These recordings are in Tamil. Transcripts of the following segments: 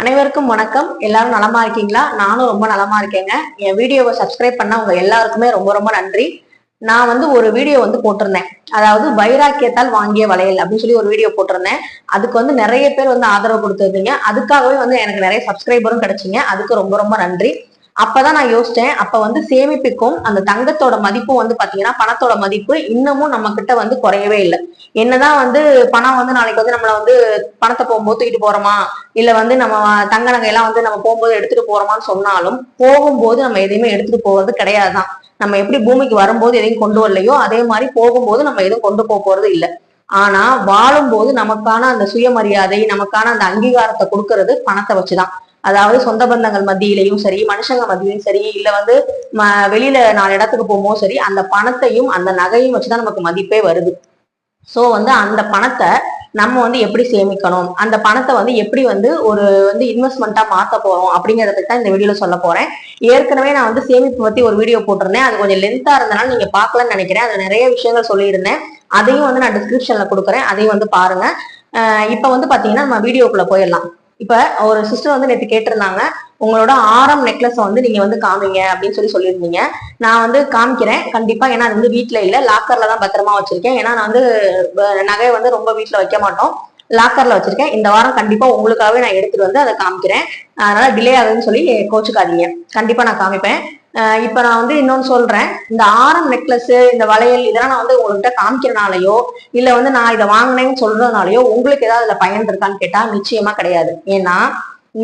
அனைவருக்கும் வணக்கம். எல்லாரும் நலமா இருக்கீங்களா? நானும் ரொம்ப நலமா இருக்கேங்க. என் வீடியோவை சப்ஸ்கிரைப் பண்ண உங்க எல்லாருக்குமே ரொம்ப ரொம்ப நன்றி. நான் வந்து ஒரு வீடியோ வந்து போட்டிருந்தேன். அதாவது வைராக்கியத்தால் வாங்கிய வளையல் அப்படின்னு சொல்லி ஒரு வீடியோ போட்டிருந்தேன். அதுக்கு வந்து நிறைய பேர் வந்து ஆதரவு கொடுத்துருந்தீங்க அதுக்காகவே வந்து எனக்கு நிறைய சப்ஸ்கிரைபரும் கிடைச்சிங்க. அதுக்கு ரொம்ப ரொம்ப நன்றி. அப்பதான் நான் யோசிச்சேன். அப்ப வந்து சேமிப்புக்கும் அந்த தங்கத்தோட மதிப்பும் வந்து பாத்தீங்கன்னா பணத்தோட மதிப்பு இன்னமும் நம்ம கிட்ட வந்து குறையவே இல்லை. என்னதான் வந்து பணம் வந்து நாளைக்கு வந்து நம்மள வந்து பணத்தை போகும்போது தூக்கிட்டு போறோமா? இல்ல வந்து நம்ம தங்க நகையெல்லாம் வந்து நம்ம போகும்போது எடுத்துட்டு போறோமான்னு சொன்னாலும் போகும்போது நம்ம எதையுமே எடுத்துட்டு போவது கிடையாதுதான். நம்ம எப்படி பூமிக்கு வரும்போது எதையும் கொண்டு வரலையோ அதே மாதிரி போகும்போது நம்ம எதுவும் கொண்டு போக போறது இல்லை. ஆனா வாழும்போது நமக்கான அந்த சுயமரியாதை நமக்கான அந்த அங்கீகாரத்தை கொடுக்கறது பணத்தை வச்சுதான். அதாவது சொந்த பந்தங்கள் மத்தியிலையும் சரி மனுஷங்க மத்தியிலையும் சரி இல்ல வந்து ம- வெளியில நாலு இடத்துக்கு போகும்போது சரி அந்த பணத்தையும் அந்த நகையும் வச்சுதான் நமக்கு மதிப்பே வருது. சோ வந்து அந்த பணத்தை நம்ம வந்து எப்படி சேமிக்கணும்? அந்த பணத்தை வந்து எப்படி வந்து ஒரு வந்து இன்வெஸ்ட்மெண்ட்டா மாத்த போறோம்? அப்படிங்கறத பத்தி தான் இந்த வீடியோல சொல்ல போறேன். ஏற்கனவே நான் வந்து சேமிப்பு பத்தி ஒரு வீடியோ போட்டிருந்தேன். அது கொஞ்சம் லென்த்தா இருந்தனால நீங்க பாக்கலன்னு நினைக்கிறேன். அதுல நிறைய விஷயங்கள் சொல்லியிருந்தேன். அதையும் வந்து நான் டிஸ்கிரிப்ஷன்ல கொடுக்குறேன். அதையும் வந்து பாருங்க. இப்ப வந்து பாத்தீங்கன்னா நம்ம வீடியோக்குள்ள போயிடலாம். இப்ப ஒரு சிஸ்டர் வந்து நேற்று கேட்டிருந்தாங்க உங்களோட ஆரம் நெக்லஸ் வந்து நீங்க வந்து காமிங்க அப்படின்னு சொல்லி சொல்லியிருந்தீங்க. நான் வந்து காமிக்கிறேன். கண்டிப்பா ஏன்னா அது வந்து வீட்டுல இல்ல. லாக்கர்ல தான் பத்திரமா வச்சிருக்கேன். ஏன்னா நான் வந்து நகை வந்து ரொம்ப வீட்டுல வைக்க மாட்டோம். லாக்கர்ல வச்சிருக்கேன். இந்த வாரம் கண்டிப்பா உங்களுக்காகவே நான் எடுத்துட்டு வந்து அதை காமிக்கிறேன். அதனால டிலே ஆகுதுன்னு சொல்லி கோச்சுக்காதீங்க. கண்டிப்பா நான் காமிப்பேன். இப்ப நான் வந்து இன்னொன்னு சொல்றேன். இந்த ஆரம் நெக்லஸ் இந்த வளையல் இதெல்லாம் நான் வந்து உங்கள்கிட்ட காமிக்கிறனாலயோ இல்ல வந்து நான் இதை வாங்கினேன்னு சொல்றதுனாலயோ உங்களுக்கு ஏதாவது அதுல பயன் இருக்கான்னு கேட்டா நிச்சயமா கிடையாது. ஏன்னா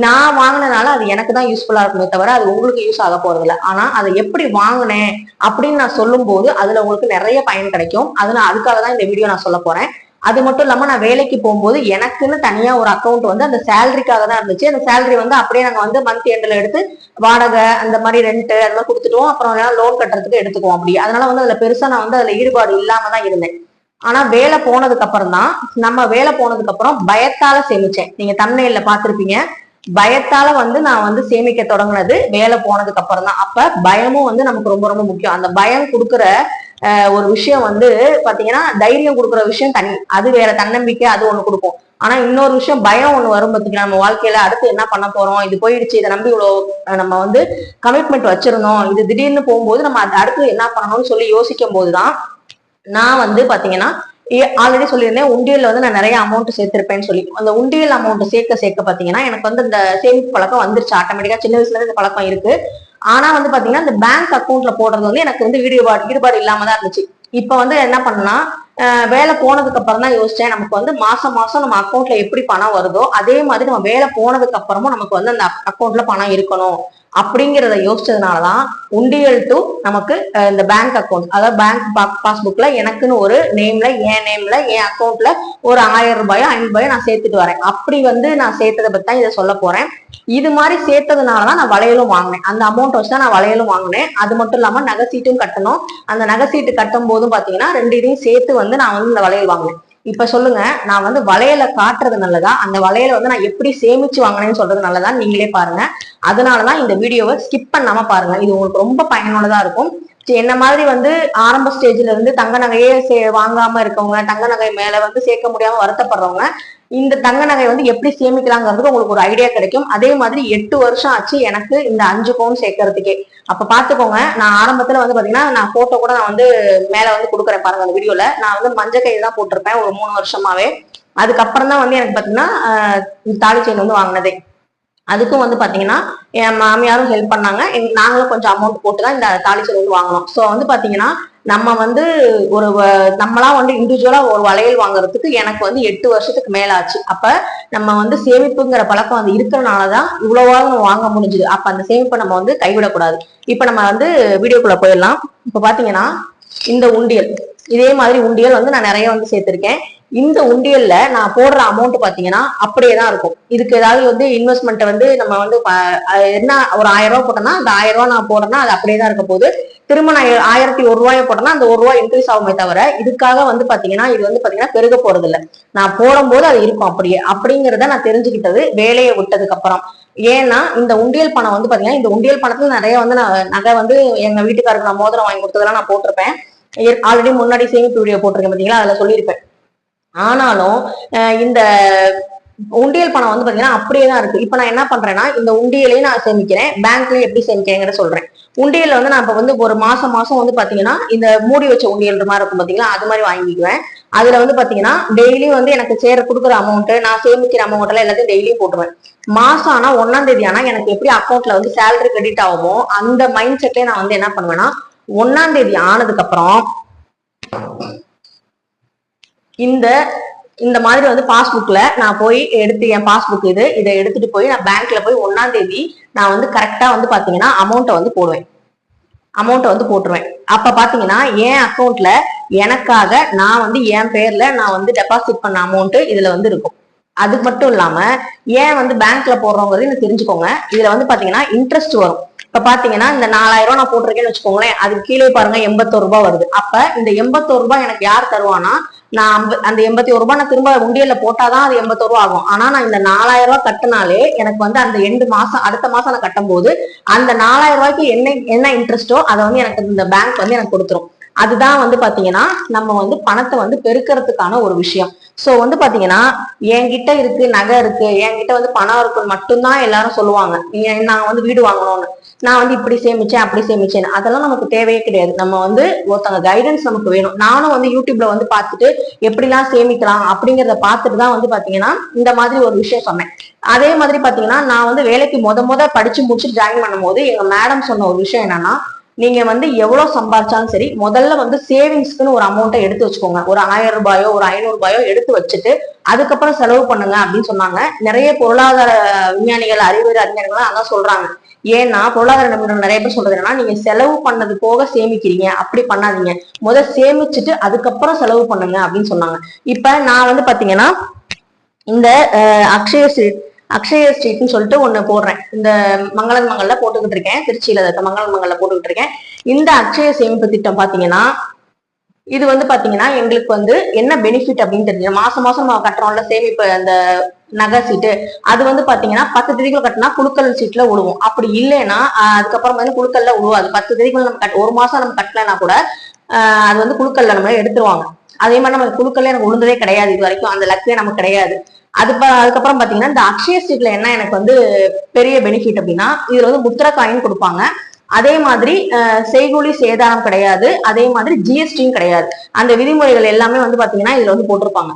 நான் வாங்கினனால அது எனக்கு தான் யூஸ்ஃபுல்லா இருக்குமே தவிர அது உங்களுக்கு யூஸ் ஆக போறது இல்லை ஆனா அதை எப்படி வாங்கினேன் அப்படின்னு நான் சொல்லும் போது அதுல உங்களுக்கு நிறைய பயன் கிடைக்கும். அது நான் அதுக்காக தான் இந்த வீடியோ நான் சொல்ல போறேன். அது மட்டும் இல்லாம நான் வேலைக்கு போகும்போது எனக்குன்னு தனியா ஒரு அக்கௌண்ட் வந்து அந்த சேலரிக்காக தான் இருந்துச்சு. அந்த சேலரி வந்து அப்படியே நாங்க வந்து மந்த் எண்ட்ல எடுத்து வாடகை அந்த மாதிரி ரெண்ட் அதெல்லாம் கொடுத்துட்டோம். அப்புறம் லோன் கட்டுறதுக்கு எடுத்துக்குவோம் அப்படி. அதனால வந்து அதுல பெருசா நான் வந்து அதுல ஈடுபாடு இல்லாம தான் இருந்தேன். ஆனா வேலை போனதுக்கு அப்புறம் தான் நம்ம வேலை போனதுக்கு அப்புறம் பயத்தால சேமிச்சேன். நீங்க தன்மையில பாத்திருப்பீங்க பயத்தால வந்து நான் வந்து சேமிக்க தொடங்கினது வேலை போனதுக்கு அப்புறம் தான். அப்ப பயமும் வந்து நமக்கு ரொம்ப ரொம்ப முக்கியம். அந்த பயம் கொடுக்குற ஒரு விஷயம் வந்து பாத்தீங்கன்னா தைரியம் கொடுக்குற விஷயம் தனி. அது வேற தன்னம்பிக்கை அது ஒண்ணு கொடுக்கும். ஆனா இன்னொரு விஷயம் பயம் ஒண்ணு வரும் பாத்தீங்கன்னா நம்ம வாழ்க்கையில அடுத்து என்ன பண்ண போறோம்? இது போயிடுச்சு இதை நம்பி இவ்வளவு நம்ம வந்து கமிட்மெண்ட் வச்சிருந்தோம். இது திடீர்னு போகும்போது நம்ம அடுத்து என்ன பண்ணணும்னு சொல்லி யோசிக்கும் போதுதான் நான் வந்து பாத்தீங்கன்னா ஆல்ரெடி சொல்லியிருந்தேன் உண்டியல்ல வந்து நான் நிறைய அமௌண்ட் சேர்த்திருப்பேன்னு சொல்லி. அந்த உண்டியல் அமௌண்ட் சேர்க்க சேர்க்க பாத்தீங்கன்னா எனக்கு வந்து இந்த சேமிப்பு பழக்கம் வந்துருச்சு. ஆட்டோமேட்டிக்கா சின்ன வயசுல இருந்து இந்த பழக்கம் இருக்கு. ஆனா வந்து பாத்தீங்கன்னா இந்த பேங்க் அக்கௌண்ட்ல போடுறது வந்து எனக்கு வந்து ஈடுபாடு ஈடுபாடு இல்லாம தான் இருந்துச்சு. இப்ப வந்து என்ன பண்ணனா வேலை போனதுக்கு அப்புறம் தான் யோசிச்சேன். நமக்கு வந்து மாசம் மாசம் நம்ம அக்கௌண்ட்ல எப்படி பணம் வருதோ அதே மாதிரி நம்ம வேலை போனதுக்கு அப்புறமும் நமக்கு வந்து அந்த அக்கௌண்ட்ல பணம் இருக்கணும். அப்படிங்கிறத யோசிச்சதுனால தான் உண்டியல் டு நமக்கு இந்த பேங்க் அக்கௌண்ட் அதாவது பேங்க் பாஸ்புக்ல எனக்குன்னு ஒரு நேம்ல என் நேம்ல என் அக்கௌண்ட்ல ஒரு ஆயிரம் ரூபாயோ ஐநூறு ரூபாயோ நான் சேர்த்துட்டு வரேன். அப்படி வந்து நான் சேர்த்ததை பத்தி தான் இதை சொல்ல போறேன். இது மாதிரி சேர்த்ததுனால தான் நான் வளையலும் வாங்கினேன். அந்த அமௌண்ட் வச்சு தான் நான் வளையலும் வாங்கினேன். அது மட்டும் இல்லாம நகை சீட்டும் கட்டணும். அந்த நகை சீட்டு கட்டும் போதும் பாத்தீங்கன்னா ரெண்டு இதையும் சேர்த்து வந்து நான் வந்து இந்த வளையல் வாங்கினேன். இப்ப சொல்லுங்க நான் வந்து வளையல காட்டுறது நல்லதா? அந்த வளையல வந்து நான் எப்படி சேமிச்சு வாங்கினேன்னு சொல்றது நல்லதா? நீங்களே பாருங்க. அதனாலதான் இந்த வீடியோவை ஸ்கிப் பண்ணாம பாருங்க. இது உங்களுக்கு ரொம்ப பயனுள்ளதா இருக்கும். என்ன மாதிரி வந்து ஆரம்ப ஸ்டேஜ்ல இருந்து தங்க நகையே சே- வாங்காம இருக்கவங்க தங்க நகை மேல வந்து சேர்க்க முடியாம வருத்தப்படுறவங்க இந்த தங்க நகை வந்து எப்படி சேமிக்கலாங்கிறதுக்கு உங்களுக்கு ஒரு ஐடியா கிடைக்கும். அதே மாதிரி எட்டு வருஷம் ஆச்சு எனக்கு இந்த அஞ்சு பவுன் சேர்க்கறதுக்கே. அப்ப பாத்துக்கோங்க நான் ஆரம்பத்துல வந்து பாத்தீங்கன்னா நான் போட்டோ கூட நான் வந்து மேல வந்து கொடுக்குறேன் பாருங்க அந்த வீடியோல நான் வந்து மஞ்சள் கையில தான் போட்டிருப்பேன் ஒரு மூணு வருஷமாவே. அதுக்கப்புறம் தான் வந்து எனக்கு பாத்தீங்கன்னா இந்த தாலி செயின் வந்து வாங்கினதே. அதுக்கும் வந்து பாத்தீங்கன்னா என் மாமியாரும் ஹெல்ப் பண்ணாங்க. நாங்களும் கொஞ்சம் அமௌண்ட் போட்டு தான் இந்த தாலி செயின் வந்து வாங்கணும் ஸோ வந்து பாத்தீங்கன்னா நம்ம வந்து ஒரு வ- நம்மளா வந்து இண்டிவிஜுவலா ஒரு வளையல் வாங்குறதுக்கு எனக்கு வந்து எட்டு வருஷத்துக்கு மேல ஆச்சு அப்ப நம்ம வந்து சேமிப்புங்கிற பழக்கம் வந்து இருக்கிறனாலதான் இவ்வளவாக நம்ம வாங்க முடிஞ்சுது. அப்ப அந்த சேமிப்பை நம்ம வந்து கைவிடக்கூடாது. இப்ப நம்ம வந்து வீடியோக்குள்ள போயிடலாம். இப்ப பாத்தீங்கன்னா இந்த உண்டியல். இதே மாதிரி உண்டியல் வந்து நான் நிறைய வந்து சேர்த்திருக்கேன். இந்த உண்டியல்ல நான் போடுற அமௌண்ட் பாத்தீங்கன்னா அப்படியே தான் இருக்கும். இதுக்கு ஏதாவது வந்து இன்வெஸ்ட்மெண்ட் வந்து நம்ம வந்து என்ன ஒரு ஆயிரம் ரூபாய் போட்டோம்னா அந்த ஆயிரம் ரூபாய் நான் போடுறேன்னா அது அப்படியே தான் இருக்க போகுது. திரும்ப நான் ஆயிரத்தி ஒரு ரூபாய் போட்டோம்னா அந்த ஒரு ரூபாய் இன்க்ரீஸ் ஆகுமே தவிர இதுக்காக வந்து பாத்தீங்கன்னா இது வந்து பாத்தீங்கன்னா பெருக போறது இல்ல நான் போடும்போது அது இருக்கும் அப்படியே. அப்படிங்கிறத நான் தெரிஞ்சுக்கிட்டது வேலையை விட்டதுக்கு அப்புறம். ஏன்னா இந்த உண்டியல் பணம் வந்து பாத்தீங்கன்னா இந்த உண்டியல் பணத்துல நிறைய வந்து நான் நகை வந்து எங்க வீட்டுக்காருக்கு நான் மோதிரம் வாங்கி கொடுத்ததெல்லாம் நான் போட்டிருப்பேன். ஆல்ரெடி முன்னாடி சேமிப்பு வீடியோ போட்டிருக்கேன் பாத்தீங்களா? அதுல சொல்லியிருப்பேன். ஆனாலும் இந்த உண்டியல் பணம் வந்து பாத்தீங்கன்னா அப்படியே தான் இருக்கு. இப்ப நான் என்ன பண்றேன்னா இந்த உண்டியலையும் நான் சேமிக்கிறேன். பேங்க்லயும் எப்படி சேமிக்கிறேங்கிற சொல்றேன். உண்டியல் வந்து நான் இப்ப வந்து ஒரு மாசம் மாசம் வந்து பாத்தீங்கன்னா இந்த மூடி வச்ச உண்டியல் மாதிரி இருக்கும் பாத்தீங்களா? அது மாதிரி வாங்கிக்குவேன். அதுல வந்து பாத்தீங்கன்னா டெய்லி வந்து எனக்கு சேர கொடுக்குற அமௌண்ட் நான் சேமிக்கிற அமௌண்ட் எல்லாம் எல்லாத்தையும் டெய்லியும் போட்டுருவேன். மாசம் ஆனா ஒன்னாம் தேதி ஆனா எனக்கு எப்படி அக்கௌண்ட்ல வந்து சேலரி கிரெடிட் ஆகுமோ அந்த மைண்ட் செட்லயே நான் வந்து என்ன பண்ணுவேன்னா ஒன்னாம் தேதி ஆனதுக்கு அப்புறம் இந்த இந்த மாதிரி வந்து பாஸ்புக்ல நான் போய் எடுத்து என் பாஸ்புக் இது இதை எடுத்துட்டு போய் நான் பேங்க்ல போய் ஒன்னாம் தேதி நான் வந்து கரெக்டா வந்து பாத்தீங்கன்னா அமௌண்ட்டை வந்து போடுவேன். அமௌண்ட்டை வந்து போட்டுருவேன். அப்ப பாத்தீங்கன்னா என் அக்கௌண்ட்ல எனக்காக நான் வந்து என் பேர்ல நான் வந்து டெபாசிட் பண்ண அமௌண்ட் இதுல வந்து இருக்கும். அது மட்டும் இல்லாம ஏன் வந்து பேங்க்ல போடுறோங்கிறது எனக்கு தெரிஞ்சுக்கோங்க. இதுல வந்து பாத்தீங்கன்னா இன்ட்ரெஸ்ட் வரும். இப்ப பாத்தீங்கன்னா இந்த நாலாயிரம் ரூபாய் நான் போட்டிருக்கேன்னு வச்சுக்கோங்களேன் அதுக்கு கீழே பாருங்க எண்பத்தோரு ரூபாய் வருது. அப்ப இந்த எண்பத்தோரு ரூபாய் எனக்கு யார் தருவானா நான் அம்ப- அந்த எண்பத்தி ஒரு ரூபாய் நான் திரும்ப உண்டியல்ல போட்டாதான் அது எண்பத்தோரு ரூபா ஆகும். ஆனா நான் இந்த நாலாயிரம் ரூபாய் கட்டினாலே எனக்கு வந்து அந்த ரெண்டு மாசம் அடுத்த மாசம் நான் கட்டும் போது அந்த நாலாயிரம் ரூபாய்க்கு என்ன என்ன இன்ட்ரெஸ்டோ அதை வந்து எனக்கு இந்த பேங்க் வந்து எனக்கு கொடுத்துரும். அதுதான் வந்து பாத்தீங்கன்னா நம்ம வந்து பணத்தை வந்து பெருக்கிறதுக்கான ஒரு விஷயம். ஸோ வந்து பாத்தீங்கன்னா என்கிட்ட இருக்கு நகை இருக்கு என்கிட்ட வந்து பணம் இருக்குன்னு மட்டும்தான் எல்லாரும் சொல்லுவாங்க. ஏன் நான் வந்து வீடு வாங்கணும்னு. நான் வந்து இப்படி சேமிச்சேன் அப்படி சேமிச்சேன் அதெல்லாம் நமக்கு தேவையே கிடையாது. நம்ம வந்து ஒருத்தவங்க கைடன்ஸ் நமக்கு வேணும். நானும் வந்து யூடியூப்ல வந்து பார்த்துட்டு எப்படிலாம் சேமிக்கலாம் அப்படிங்கிறத பார்த்துட்டு தான் வந்து பாத்தீங்கன்னா இந்த மாதிரி ஒரு விஷயம் சொன்னேன். அதே மாதிரி பாத்தீங்கன்னா நான் வந்து வேலைக்கு முத முத படிச்சு முடிச்சுட்டு ஜாயின் பண்ணும்போது எங்க மேடம் சொன்ன ஒரு விஷயம் என்னன்னா நீங்க வந்து எவ்வளவு சம்பாதிச்சாலும் சரி முதல்ல வந்து சேவிங்ஸ்க்குன்னு ஒரு அமௌண்ட்டை எடுத்து வச்சுக்கோங்க. ஒரு ஆயிரம் ரூபாயோ ஒரு ஐநூறு ரூபாயோ எடுத்து வச்சுட்டு அதுக்கப்புறம் செலவு பண்ணுங்க அப்படின்னு சொன்னாங்க. நிறைய பொருளாதார விஞ்ஞானிகள் அறிவியல் அறிஞர்கள் அதான் சொல்றாங்க. ஏன்னா பொருளாதார நிபுணர்கள் நிறைய பேர் சொல்றது என்னன்னா நீங்க செலவு பண்ணது போக சேமிக்கிறீங்க. அப்படி பண்ணாதீங்க. முத சேமிச்சுட்டு அதுக்கப்புறம் செலவு பண்ணுங்க அப்படின்னு சொன்னாங்க. இப்ப நான் வந்து பாத்தீங்கன்னா இந்த அக்ஷய அக்ஷய ஸ்ட்ரீட்னு சொல்லிட்டு ஒன்று போடுறேன். இந்த மங்களன் மங்கல்ல போட்டுக்கிட்டு இருக்கேன். திருச்சியில இருக்க மங்களன் மங்கல்ல போட்டுக்கிட்டு இருக்கேன். இந்த அக்ஷய சேமிப்பு திட்டம் பார்த்தீங்கன்னா இது வந்து பாத்தீங்கன்னா எங்களுக்கு வந்து என்ன பெனிஃபிட் அப்படின்னு தெரிஞ்சு மாசம் மாசம் நம்ம கட்டுறோம்ல சேமிப்பு அந்த நகை சீட்டு. அது வந்து பாத்தீங்கன்னா பத்து தேதிக்குள்ள கட்டினா குழுக்கள் சீட்ல விழுவோம் அப்படி இல்லைன்னா அதுக்கப்புறம் வந்து குழுக்கள்ல விழுவாது பத்து தேதிக்குள்ள நம்ம கட் ஒரு மாசம் நம்ம கட்டலைன்னா கூட அது வந்து குழுக்கள்ல நம்ம எடுத்துருவாங்க. அதே மாதிரி நம்ம குழுக்கள்ல எனக்கு விழுந்ததே கிடையாது இது வரைக்கும். அந்த லக்கே நமக்கு கிடையாது. அது அதுக்கப்புறம் பாத்தீங்கன்னா இந்த அக்ஷய ஸ்ட்ரீட்ல என்ன எனக்கு வந்து பெரிய பெனிஃபிட் அப்படின்னா இதுல வந்து முத்திர காயின் கொடுப்பாங்க. அதே மாதிரி செய்கூலி சேதாரம் கிடையாது. அதே மாதிரி ஜிஎஸ்டியும் கிடையாது. அந்த விதிமுறைகள் எல்லாமே வந்து பாத்தீங்கன்னா இதுல வந்து போட்டிருப்பாங்க.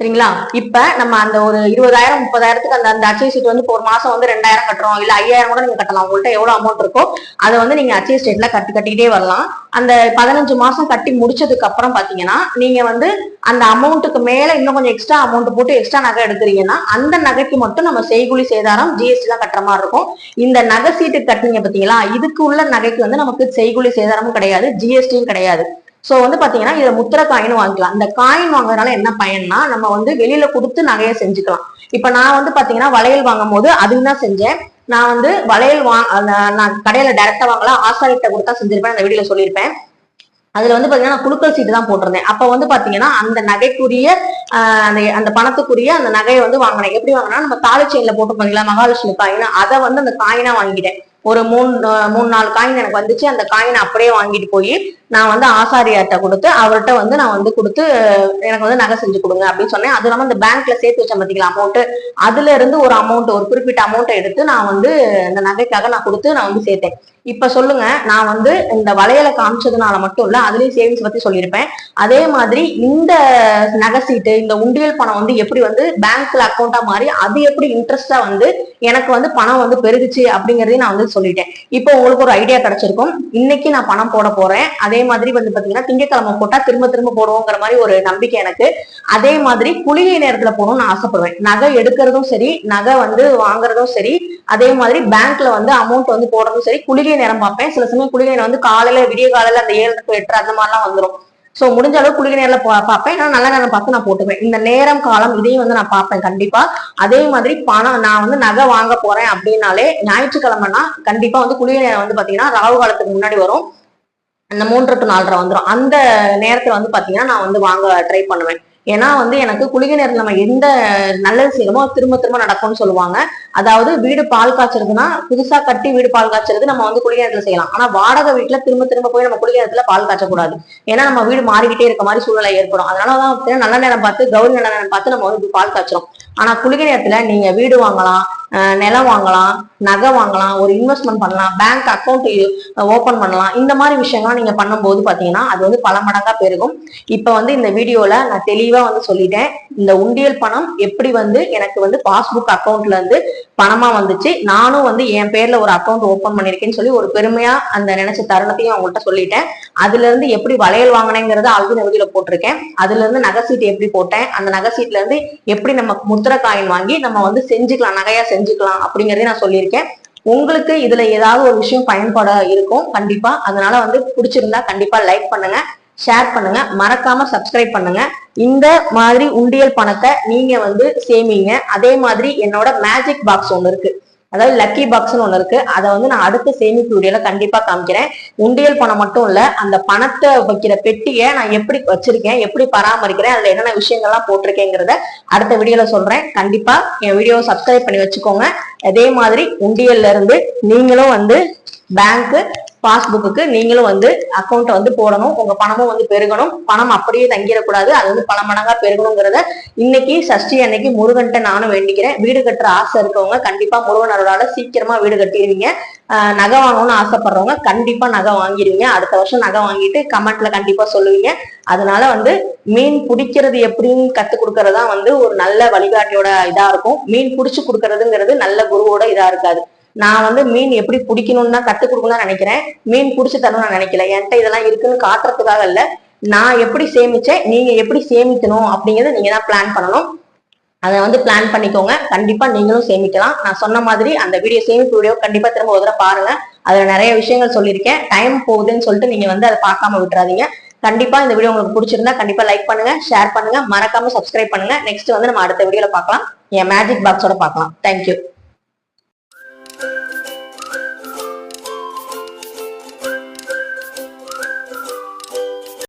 சரிங்களா? இப்ப நம்ம அந்த ஒரு இருபதாயிரம் முப்பதாயிரத்துக்கு அந்த அந்த அச்சய சீட் வந்து ஒரு மாசம் வந்து ரெண்டாயிரம் கட்டுறோம். இல்ல ஐயாயிரம் கூட நீங்க கட்டலாம். உங்கள்ட்ட எவ்வளவு அமௌண்ட் இருக்கோ அதை வந்து நீங்க அச்சை ஸ்டேட்ல கட்டி கட்டிக்கிட்டே வரலாம். அந்த பதினஞ்சு மாசம் கட்டி முடிச்சதுக்கு அப்புறம் பாத்தீங்கன்னா நீங்க வந்து அந்த அமௌண்ட்டுக்கு மேல இன்னும் கொஞ்சம் எக்ஸ்ட்ரா அமௌண்ட் போட்டு எக்ஸ்ட்ரா நகை எடுக்கிறீங்கன்னா அந்த நகைக்கு மட்டும் நம்ம செய்கூலி சேதாரம் ஜிஎஸ்டி தான் கட்டுற மாதிரி இருக்கும். இந்த நகை சீட்டு கட்டுனீங்க பாத்தீங்களா இதுக்கு உள்ள நகைக்கு வந்து நமக்கு செய்கூலி சேதாரமும் கிடையாது ஜிஎஸ்டியும் கிடையாது. ஸோ வந்து பார்த்தீங்கன்னா இதில் முத்திர காயின் வாங்கிக்கலாம். இந்த காயின் வாங்குறதுனால என்ன பயன்னா நம்ம வந்து வெளியில கொடுத்து நகையை செஞ்சுக்கலாம். இப்போ நான் வந்து பார்த்தீங்கன்னா வளையல் வாங்கும் போது அதுவும் தான் செஞ்சேன். நான் வந்து வளையல் வா அந்த- நான் கடையில டைரக்டா வாங்கலாம். ஆசாரிட்ட கொடுத்தா செஞ்சிருப்பேன். அந்த வீடியோல சொல்லியிருப்பேன். அதுல வந்து பாத்தீங்கன்னா நான் குழுக்கள் சீட்டு தான் போட்டிருந்தேன். அப்ப வந்து பாத்தீங்கன்னா அந்த நகைக்குரிய அந்த அந்த பணத்துக்குரிய அந்த நகையை வந்து வாங்கினேன். எப்படி வாங்கினா நம்ம தாலி செயின்ல போட்டு பாத்தீங்களா மகாலட்சுமி காயின் அதை வந்து அந்த காயினா வாங்கிட்டேன். ஒரு மூணு மூணு நாலு காயின் எனக்கு வந்துச்சு. அந்த காயினை அப்படியே வாங்கிட்டு போய் நான் வந்து ஆசாரியார்கிட்ட கொடுத்து அவர்கிட்ட வந்து நான் வந்து கொடுத்து எனக்கு வந்து நகை செஞ்சு கொடுங்க அப்படின்னு சொன்னேன். அது இல்லாமல் இந்த பேங்க்ல சேர்த்து வச்சேன் பார்த்தீங்களா அமௌண்ட் அதுல இருந்து ஒரு அமௌண்ட் ஒரு குறிப்பிட்ட அமௌண்ட்டை எடுத்து நான் வந்து இந்த நகைக்காக நான் கொடுத்து நான் வந்து சேர்த்தேன். இப்ப சொல்லுங்க நான் வந்து இந்த வளையல காமிச்சதுனால மட்டும் இல்ல அதுலயும் சேவிங்ஸ் பத்தி சொல்லியிருப்பேன். அதே மாதிரி இந்த நகை சீட்டு இந்த உண்டியல் பணம் வந்து எப்படி வந்து பேங்க்ல அக்கௌண்டா மாறி அது எப்படி இன்ட்ரெஸ்டா வந்து எனக்கு வந்து பணம் வந்து பெருகுச்சு அப்படிங்கறதையும் நான் வந்து சொல்லிட்டேன். இப்போ உங்களுக்கு ஒரு ஐடியா கிடைச்சிருக்கும். இன்னைக்கு நான் பணம் போட போறேன். அதே மாதிரி வந்து பாத்தீங்கன்னா திங்கட்கிழமை போட்டா திரும்ப திரும்ப போடுவோங்கிற மாதிரி ஒரு நம்பிக்கை எனக்கு. அதே மாதிரி குளிகை நேரத்துல போகணும்னு ஆசைப்படுவேன். நகை எடுக்கிறதும் சரி நகை வந்து வாங்குறதும் சரி அதே மாதிரி பேங்க்ல வந்து அமௌண்ட் வந்து போடுறதும் சரி குளிகை நேரம் பார்ப்பேன். சில சமயம் குளிகை நேரம் வந்து காலையில விடிய காலையில அந்த ஏழு டு எட்டு அந்த மாதிரிலாம் வந்துரும். ஸோ முடிஞ்ச அளவு குளிர் நேரில் பார்ப்பேன். நான் நல்ல நேரம் பார்த்து நான் போட்டுப்பேன் இந்த நேரம் காலம் இதையும் வந்து நான் பார்ப்பேன் கண்டிப்பா. அதே மாதிரி பணம் நான் வந்து நகை வாங்க போறேன் அப்படின்னாலே ஞாயிற்றுக்கிழமைனா கண்டிப்பா வந்து குளிர் நேரம் வந்து பாத்தீங்கன்னா ராகு காலத்துக்கு முன்னாடி வரும். அந்த மூன்று டு நாலரை வந்துடும் அந்த நேரத்துல வந்து பாத்தீங்கன்னா நான் வந்து வாங்க ட்ரை பண்ணுவேன். ஏன்னா வந்து எனக்கு குளிகை நேரம் நம்ம எந்த நல்லது செய்யணுமோ திரும்ப திரும்ப நடக்கும்னு சொல்லுவாங்க. அதாவது வீடு பால் காய்ச்சறதுன்னா புதுசா கட்டி வீடு பால் காய்ச்சறது நம்ம வந்து குளிகை நேரத்துல செய்யலாம். ஆனா வாடகை வீட்டுல திரும்ப திரும்ப போய் நம்ம குளிகை நேரத்துல பால் காய்ச்சக்கூடாது. ஏன்னா நம்ம வீடு மாறிக்கிட்டே இருக்க மாதிரி சூழ்நிலை ஏற்படும். அதனாலதான் நல்ல நேரம் பார்த்து கௌரி நல்ல நேரம் பார்த்து நம்ம வந்து பால் காய்ச்சறோம். ஆனா குளிகை நேரத்துல நீங்க வீடு வாங்கலாம் நிலம் வாங்கலாம் நகை வாங்கலாம் ஒரு இன்வெஸ்ட்மெண்ட் பண்ணலாம் பேங்க் அக்கௌண்ட் ஓபன் பண்ணலாம். இந்த மாதிரி விஷயங்கள்லாம் நீங்க பண்ணும்போது பாத்தீங்கன்னா அது வந்து பல மடங்கா பெருகும். இப்ப வந்து இந்த வீடியோல நான் தெளிவா வந்து சொல்லிட்டேன். இந்த உண்டியல் பணம் எப்படி வந்து எனக்கு வந்து பாஸ்புக் அக்கௌண்ட்ல இருந்து பணமா வந்துச்சு. நானும் வந்து என் பேர்ல ஒரு அக்கௌண்ட் ஓபன் பண்ணிருக்கேன்னு சொல்லி ஒரு பெருமையா அந்த நினைச்ச தருணத்தையும் அவங்கள்ட்ட சொல்லிட்டேன். அதுல இருந்து எப்படி வளையல் வாங்கினேங்கிறத ஆல்ரெடி நகுதியில போட்டிருக்கேன். அதுல இருந்து நகை சீட்டு எப்படி போட்டேன்? அந்த நகை சீட்ல இருந்து எப்படி நம்ம முத்திர காயின் வாங்கி நம்ம வந்து செஞ்சுக்கலாம் நகையா செஞ்சுக்கலாம் அப்படிங்கறதையும் நான் சொல்லியிருக்கேன். உங்களுக்கு இதுல ஏதாவது ஒரு விஷயம் பயன்பட இருக்கும் கண்டிப்பா. அதனால வந்து பிடிச்சிருந்தா கண்டிப்பா லைக் பண்ணுங்க. ஷேர் பண்ணுங்க. மறக்காம சப்ஸ்கிரைப் பண்ணுங்க. இந்த மாதிரி உண்டியல் பணத்தை நீங்க வந்து சேமிங்க. அதே மாதிரி என்னோட மேஜிக் பாக்ஸ் ஒன்று இருக்கு. அதாவது லக்கி பாக்ஸ்னு ஒன்று இருக்கு. அதை வந்து நான் அடுத்த சேமிப்பு வீடியோல கண்டிப்பா காமிக்கிறேன். உண்டியல் பணம் மட்டும் இல்ல அந்த பணத்தை வைக்கிற பெட்டியை நான் எப்படி வச்சிருக்கேன் எப்படி பராமரிக்கிறேன் அதுல என்னென்ன விஷயங்கள்லாம் போட்டிருக்கேங்கிறத அடுத்த வீடியோல சொல்றேன். கண்டிப்பா என் வீடியோவை சப்ஸ்கிரைப் பண்ணி வச்சுக்கோங்க. அதே மாதிரி உண்டியல்ல இருந்து நீங்களும் வந்து பேங்க் பாஸ்புக்கு நீங்களும் வந்து அக்கௌண்ட் வந்து போடணும். உங்க பணமும் வந்து பெருகணும். பணம் அப்படியே தங்கிடக்கூடாது. அது வந்து பல மடங்கா பெருகணுங்கிறத இன்னைக்கு சஷ்டி அன்னைக்கு முருகன்ட்ட நானும் வேண்டிக்கிறேன். வீடு கட்டுற ஆசை இருக்கவங்க கண்டிப்பா முருகன் அருளால சீக்கிரமா வீடு கட்டிடுவீங்க. நகை வாங்கணும்னு ஆசைப்படுறவங்க கண்டிப்பா நகை வாங்கிடுவீங்க. அடுத்த வருஷம் நகை வாங்கிட்டு கமெண்ட்ல கண்டிப்பா சொல்லுவீங்க. அதனால வந்து மீன் பிடிக்கிறது எப்படின்னு கத்து கொடுக்கறதா வந்து ஒரு நல்ல வழிகாட்டியோட இதா இருக்கும். மீன் பிடிச்சு கொடுக்கறதுங்கிறது நல்ல குருவோட இதா இருக்காது. நான் வந்து மீன் எப்படி பிடிக்கணும்னு தான் கத்து கொடுக்கணும்னு நினைக்கிறேன். மீன் பிடிச்சி தரணும்னு நான் நினைக்கல. என்கிட்ட இதெல்லாம் இருக்குன்னு காட்டுறதுக்காக இல்ல. நான் எப்படி சேமிச்சேன் நீங்க எப்படி சேமிக்கணும் அப்படிங்கறத நீங்க தான் பிளான் பண்ணணும். அதை வந்து பிளான் பண்ணிக்கோங்க. கண்டிப்பா நீங்களும் சேமிக்கலாம். நான் சொன்ன மாதிரி அந்த வீடியோ சேமிப்பு வீடியோ கண்டிப்பா திரும்ப ஒரு தடவை பாருங்க. அதுல நிறைய விஷயங்கள் சொல்லியிருக்கேன். டைம் போகுதுன்னு சொல்லிட்டு நீங்க வந்து அதை பார்க்காம விட்டுறாதீங்க. கண்டிப்பா இந்த வீடியோ உங்களுக்கு பிடிச்சிருந்தா கண்டிப்பா லைக் பண்ணுங்க ஷேர் பண்ணுங்க. மறக்காம சப்ஸ்கிரைப் பண்ணுங்க. நெக்ஸ்ட் வந்து நம்ம அடுத்த வீடியோல பார்க்கலாம். என் மேஜிக் பாக்ஸோட பார்க்கலாம். தேங்க்யூ